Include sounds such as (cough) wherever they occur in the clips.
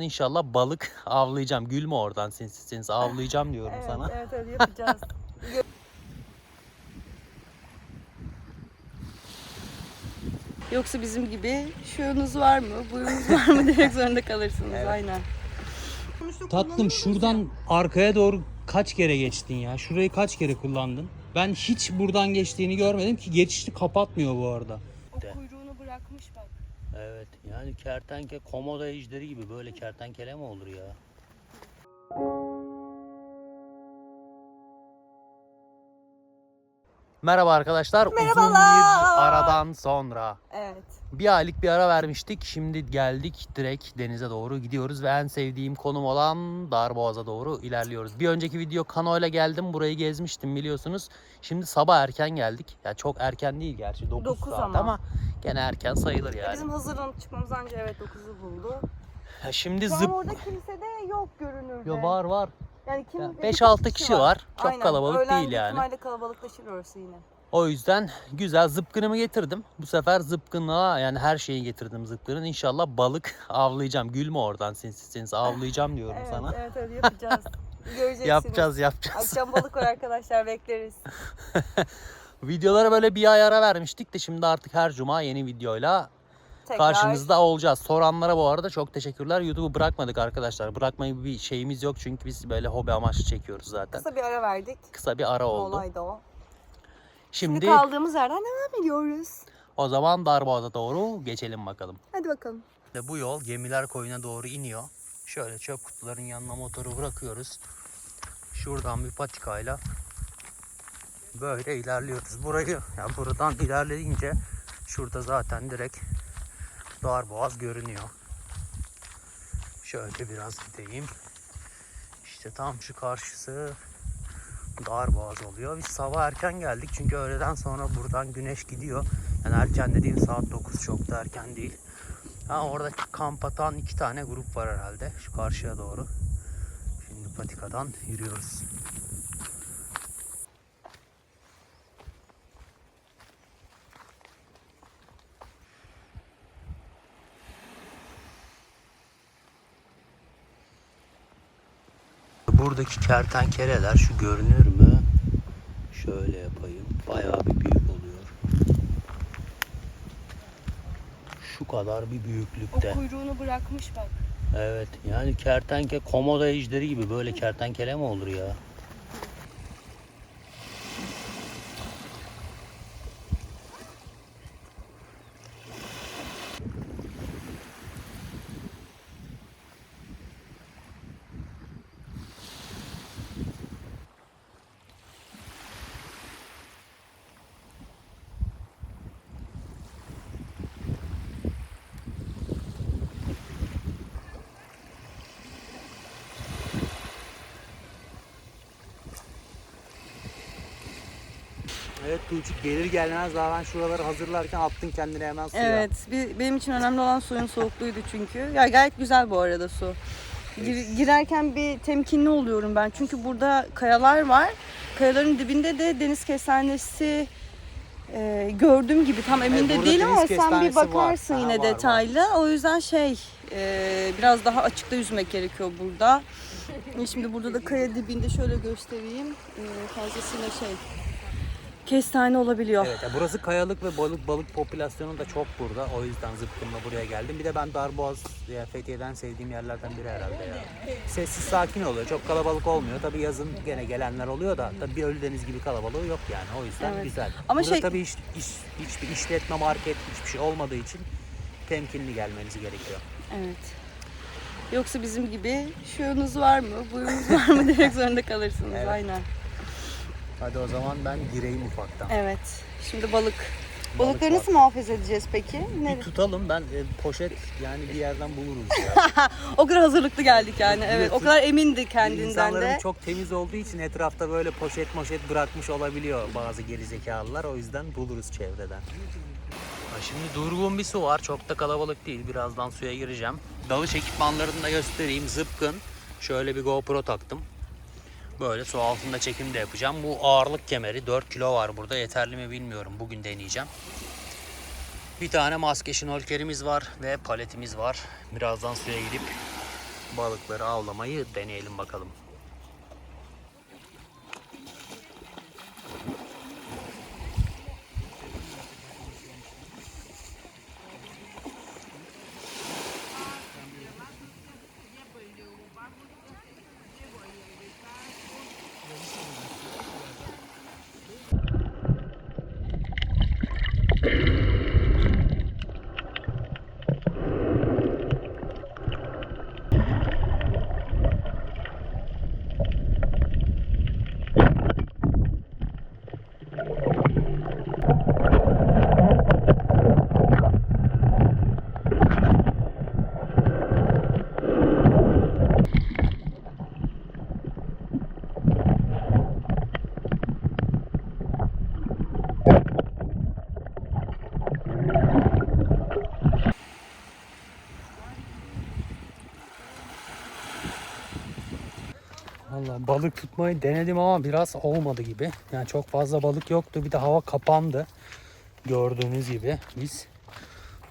zıpkının inşallah balık (laughs) avlayacağım. Gülme oradan sinsi sinsi avlayacağım diyorum Evet, sana. evet öyle yapacağız. (laughs) Yoksa bizim gibi şuyunuz var mı, buyunuz var mı demek zorunda kalırsınız. Evet. Aynen. Tatlım şuradan arkaya doğru kaç kere geçtin ya? Şurayı kaç kere kullandın? Ben hiç buradan geçtiğini görmedim ki geçişi kapatmıyor bu arada. O kuyruğunu bırakmış bak. Evet yani kertenke komodo ejderi gibi böyle kertenkele mi olur ya? Merhaba arkadaşlar. Uzun Merhabalar. bir aradan sonra. Evet. Bir aylık bir ara vermiştik. Şimdi geldik direkt denize doğru gidiyoruz ve en sevdiğim konum olan Darboğaz'a doğru ilerliyoruz. Bir önceki video Kano ile geldim. Burayı gezmiştim biliyorsunuz. Şimdi sabah erken geldik. Ya çok erken değil gerçi 9, Dokuz saat ama. ama. gene erken sayılır yani. Bizim hazırlanıp çıkmamız anca evet 9'u buldu. Ha, Şimdi Şu zıp orada kimse de yok görünürde. Yo, var var. Yani kim? Ya, bir 5-6 kişi var. Çok Aynen. kalabalık Öğlen değil yani. ihtimalle kalabalıklaşır orası yine. O yüzden güzel zıpkınımı getirdim. Bu sefer zıpkınla yani her şeyi getirdim zıpkının. İnşallah balık (laughs) avlayacağım. Gülme oradan sinsi sinsi avlayacağım diyorum Evet, sana. evet öyle (laughs) yapacağız. Göreceksiniz. Yapacağız yapacağız. Akşam balık var arkadaşlar bekleriz. (laughs) Videolara böyle bir ay ara vermiştik de şimdi artık her cuma yeni videoyla Tekrar. karşınızda olacağız. Soranlara bu arada çok teşekkürler. YouTube'u bırakmadık arkadaşlar. Bırakmayı bir şeyimiz yok çünkü biz böyle hobi amaçlı çekiyoruz zaten. Kısa bir ara verdik. Kısa bir ara oldu. Olay da o. Şimdi Kaldığımız yerden devam ediyoruz. o zaman Darboğaz'a doğru geçelim bakalım. Hadi bakalım. İşte bu yol gemiler koyuna doğru iniyor. Şöyle çöp kutuların yanına motoru bırakıyoruz. Şuradan bir patikayla böyle ilerliyoruz. Burayı yani buradan ilerleyince şurada zaten direkt Darboğaz görünüyor. Şöyle biraz gideyim. İşte tam şu karşısı Darboğaz oluyor. Biz sabah erken geldik çünkü öğleden sonra buradan güneş gidiyor. Yani erken dediğim saat 9 çok da erken değil. Ha orada kamp atan iki tane grup var herhalde şu karşıya doğru. Şimdi patikadan yürüyoruz. Buradaki kertenkeleler şu görünür mü? Şöyle yapayım. Bayağı bir büyük oluyor. Şu kadar bir O büyüklükte. kuyruğunu bırakmış bak. Evet yani kertenke komodo ejderi gibi böyle kertenkele mi olur ya? Evet Tuğçuk gelir gelmez daha ben şuraları hazırlarken attın kendini hemen suya. Evet, bir, benim için önemli olan suyun soğukluğuydu çünkü. Ya gayet güzel bu arada su. Gir- girerken bir temkinli oluyorum ben. Çünkü burada kayalar var. Kayaların dibinde de deniz kestanesi e, gördüğüm gibi tam emin de değilim ama sen bir var. bakarsın Ha, yine var, var. detaylı. O yüzden şey e, biraz daha açıkta yüzmek gerekiyor burada. (laughs) Şimdi burada da kaya dibinde şöyle göstereyim. E, fazlasıyla şey kestane olabiliyor. Evet, ya burası kayalık ve balık balık popülasyonu da çok burada. O yüzden zıpkınla buraya geldim. Bir de ben Darboğaz ya Fethiye'den sevdiğim yerlerden biri herhalde ya. Sessiz sakin oluyor. Çok kalabalık olmuyor. Tabii yazın gene gelenler oluyor da tabii bir Ölüdeniz gibi kalabalığı yok yani. O yüzden Evet. güzel. Ama Burada şey- tabii iş, iş, hiçbir işletme, market hiçbir şey olmadığı için temkinli gelmeniz gerekiyor. Evet. Yoksa bizim gibi şuyunuz var mı, buyunuz var mı (laughs) demek zorunda kalırsınız. Evet. Aynen. Hadi o zaman ben gireyim ufaktan. Evet. Şimdi balık. Balık Balıkları nasıl muhafaza edeceğiz peki? Ne? Bir tutalım ben e, poşet yani bir yerden buluruz ya. (laughs) O kadar hazırlıklı geldik yani. Evet. Evet. O kadar emindi kendinden İnsanların de. çok temiz olduğu için etrafta böyle poşet moşet bırakmış olabiliyor bazı gerizekalılar. O yüzden buluruz çevreden. Şimdi durgun bir su var. Çok da kalabalık değil. Birazdan suya gireceğim. Dalış ekipmanlarını da göstereyim. Zıpkın. Şöyle bir GoPro taktım. Böyle su altında çekim de yapacağım. Bu ağırlık kemeri 4 kilo var burada. Yeterli mi bilmiyorum. Bugün deneyeceğim. Bir tane maske şnorkelimiz var ve paletimiz var. Birazdan suya gidip balıkları avlamayı deneyelim bakalım. Valla balık tutmayı denedim ama biraz olmadı gibi. Yani çok fazla balık yoktu. Bir de hava kapandı. Gördüğünüz gibi biz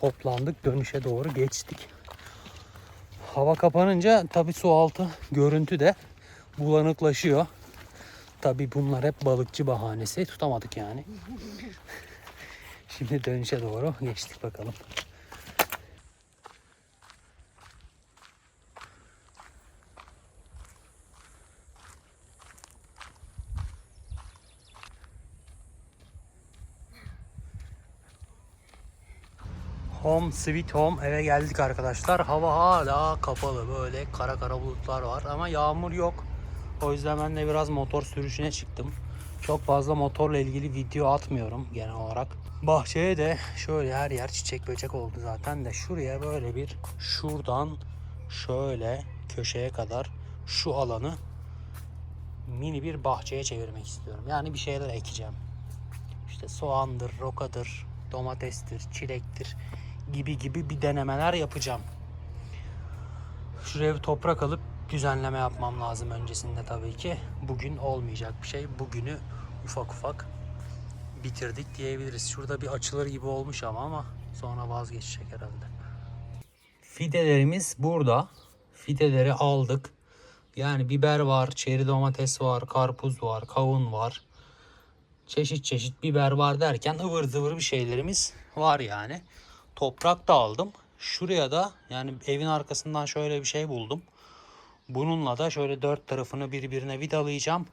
toplandık dönüşe doğru geçtik. Hava kapanınca tabi su altı görüntü de bulanıklaşıyor. Tabi bunlar hep balıkçı bahanesi. Tutamadık yani. (laughs) Şimdi dönüşe doğru geçtik bakalım. Home sweet home eve geldik arkadaşlar. Hava hala kapalı böyle kara kara bulutlar var ama yağmur yok. O yüzden ben de biraz motor sürüşüne çıktım. Çok fazla motorla ilgili video atmıyorum genel olarak. Bahçeye de şöyle her yer çiçek böcek oldu zaten de şuraya böyle bir şuradan şöyle köşeye kadar şu alanı mini bir bahçeye çevirmek istiyorum. Yani bir şeyler ekeceğim. İşte soğandır, rokadır, domatestir, çilektir gibi gibi bir denemeler yapacağım. Şuraya bir toprak alıp düzenleme yapmam lazım öncesinde tabii ki. Bugün olmayacak bir şey. Bugünü ufak ufak bitirdik diyebiliriz. Şurada bir açılır gibi olmuş ama ama sonra vazgeçecek herhalde. Fidelerimiz burada. Fideleri aldık. Yani biber var, çeri domates var, karpuz var, kavun var. Çeşit çeşit biber var derken ıvır zıvır bir şeylerimiz var yani. Toprak da aldım. Şuraya da yani evin arkasından şöyle bir şey buldum. Bununla da şöyle dört tarafını birbirine vidalayacağım.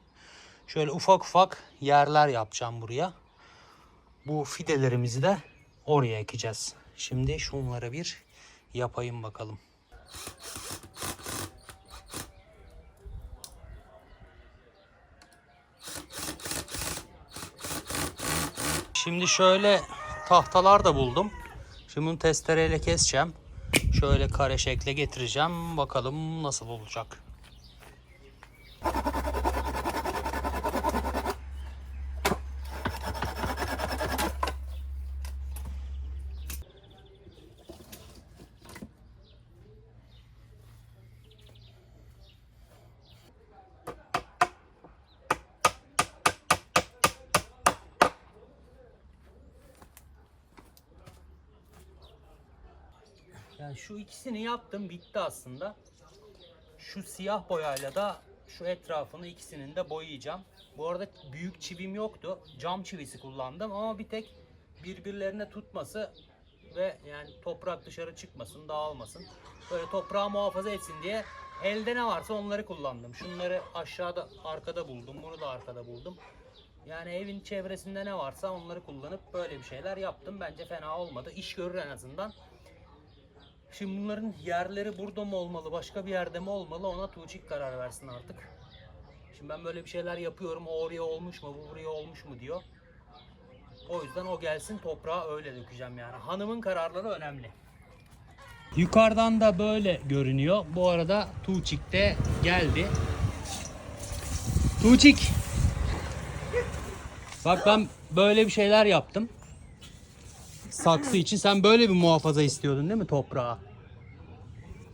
Şöyle ufak ufak yerler yapacağım buraya. Bu fidelerimizi de oraya ekeceğiz. Şimdi şunları bir yapayım bakalım. Şimdi şöyle tahtalar da buldum. Şimdi bunu testereyle keseceğim. Şöyle kare şekle getireceğim. Bakalım nasıl olacak. Yani şu ikisini yaptım bitti aslında. Şu siyah boyayla da şu etrafını ikisinin de boyayacağım. Bu arada büyük çivim yoktu. Cam çivisi kullandım ama bir tek birbirlerine tutması ve yani toprak dışarı çıkmasın, dağılmasın. Böyle toprağı muhafaza etsin diye elde ne varsa onları kullandım. Şunları aşağıda arkada buldum. Bunu da arkada buldum. Yani evin çevresinde ne varsa onları kullanıp böyle bir şeyler yaptım. Bence fena olmadı. İş görür en azından. Şimdi bunların yerleri burada mı olmalı, başka bir yerde mi olmalı ona Tuğçik karar versin artık. Şimdi ben böyle bir şeyler yapıyorum, o oraya olmuş mu, bu buraya olmuş mu diyor. O yüzden o gelsin toprağa öyle dökeceğim yani. Hanımın kararları önemli. Yukarıdan da böyle görünüyor. Bu arada Tuğçik de geldi. Tuğçik! Bak ben böyle bir şeyler yaptım saksı için sen böyle bir muhafaza istiyordun değil mi toprağa?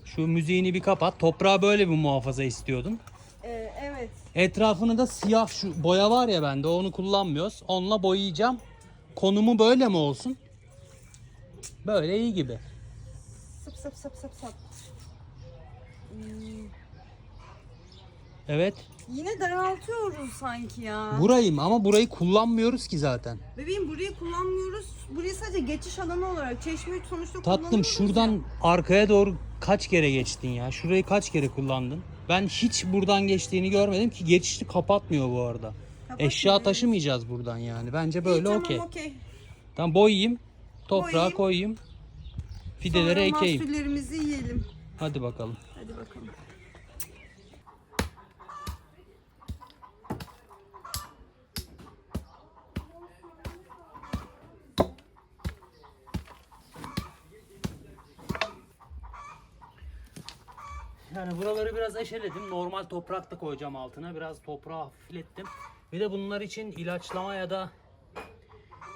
Şu müziğini bir kapat. Toprağa böyle bir muhafaza istiyordun. Ee, evet. Etrafını da siyah şu boya var ya bende onu kullanmıyoruz. Onunla boyayacağım. Konumu böyle mi olsun? Böyle iyi gibi. Sıp sıp sıp sıp sıp. Hmm, Evet. Yine daraltıyoruz sanki ya. Burayı ama burayı kullanmıyoruz ki zaten. Bebeğim burayı kullanmıyoruz. Burayı sadece geçiş alanı olarak. Çeşme sonuçta Tatlım kullanıyoruz şuradan ya. arkaya doğru kaç kere geçtin ya? Şurayı kaç kere kullandın? Ben hiç buradan geçtiğini görmedim ki geçişi kapatmıyor bu arada. Eşya taşımayacağız buradan yani. Bence böyle tamam, okey. okey. Tamam boyayayım. Toprağa Boyayayım. koyayım. Fideleri Sonra ekeyim. mahsullerimizi yiyelim. Hadi bakalım. Hadi bakalım. Yani buraları biraz eşeledim. Normal toprak da koyacağım altına. Biraz toprağı hafiflettim. Bir de bunlar için ilaçlama ya da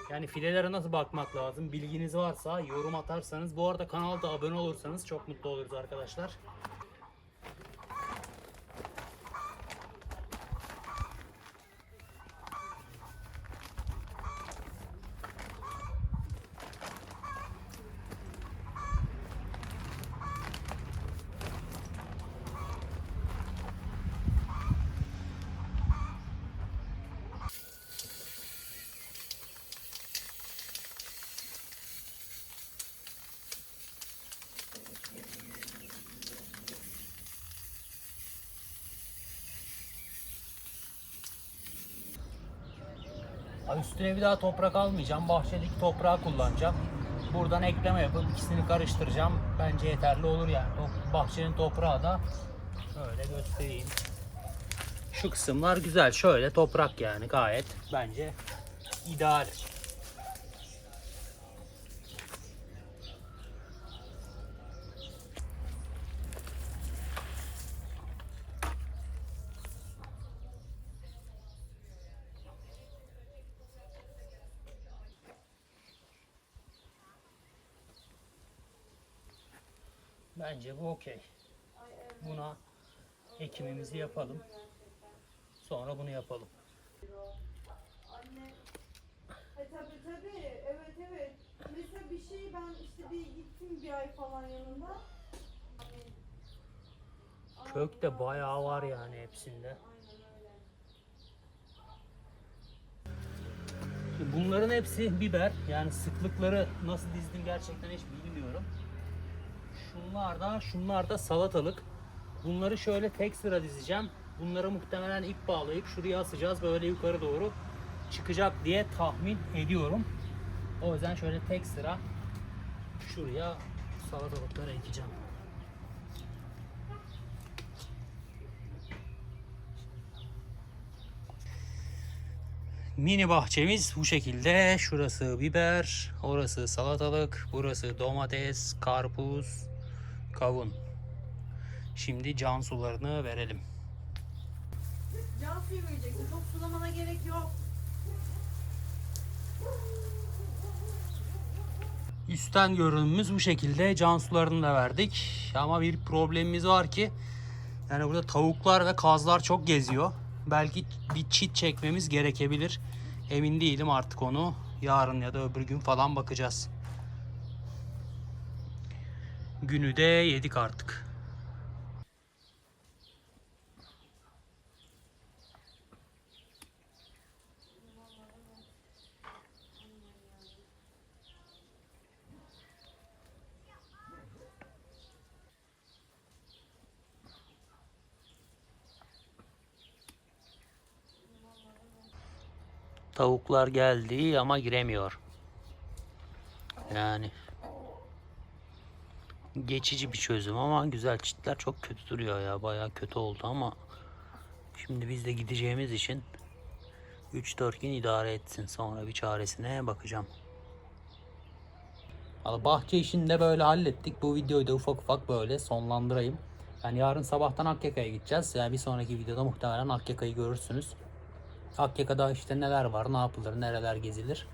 yani filelere nasıl bakmak lazım bilginiz varsa yorum atarsanız. Bu arada kanala da abone olursanız çok mutlu oluruz arkadaşlar. Abi üstüne bir daha toprak almayacağım. Bahçedeki toprağı kullanacağım. Buradan ekleme yapıp ikisini karıştıracağım. Bence yeterli olur yani. Top- Bahçenin toprağı da şöyle göstereyim. Şu kısımlar güzel. Şöyle toprak yani gayet bence ideal. Bence bu okey. Buna ekimimizi yapalım. Sonra bunu yapalım. E tabi tabi evet evet. Mesela bir şey ben işte bir gittim bir ay falan yanında. Kök de bayağı var yani hepsinde. Bunların hepsi biber. Yani sıklıkları nasıl dizdim gerçekten hiç bilmiyorum. Şunlar da, şunlar da salatalık. Bunları şöyle tek sıra dizeceğim. Bunları muhtemelen ip bağlayıp şuraya asacağız. Böyle yukarı doğru çıkacak diye tahmin ediyorum. O yüzden şöyle tek sıra şuraya salatalıkları ekeceğim. Mini bahçemiz bu şekilde. Şurası biber, orası salatalık, burası domates, karpuz, kavun. Şimdi can sularını verelim. Can suyu vereceksin. Çok sulamana gerek yok. Üstten görünümümüz bu şekilde. Can sularını da verdik. Ama bir problemimiz var ki yani burada tavuklar ve kazlar çok geziyor. Belki bir çit çekmemiz gerekebilir. Emin değilim artık onu. Yarın ya da öbür gün falan bakacağız. Günü de yedik artık. Tavuklar geldi ama giremiyor. Yani geçici bir çözüm ama güzel çitler çok kötü duruyor ya. Bayağı kötü oldu ama şimdi biz de gideceğimiz için 3-4 gün idare etsin. Sonra bir çaresine bakacağım. Valla bahçe işini de böyle hallettik. Bu videoyu da ufak ufak böyle sonlandırayım. Yani yarın sabahtan Akyaka'ya gideceğiz. Yani bir sonraki videoda muhtemelen Akyaka'yı görürsünüz. Akyaka'da işte neler var, ne yapılır, nereler gezilir.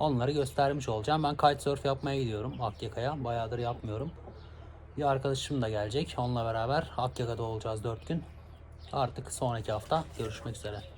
Onları göstermiş olacağım. Ben kitesurf yapmaya gidiyorum Akyaka'ya. Bayağıdır yapmıyorum. Bir arkadaşım da gelecek. Onunla beraber Akyaka'da olacağız 4 gün. Artık sonraki hafta görüşmek üzere.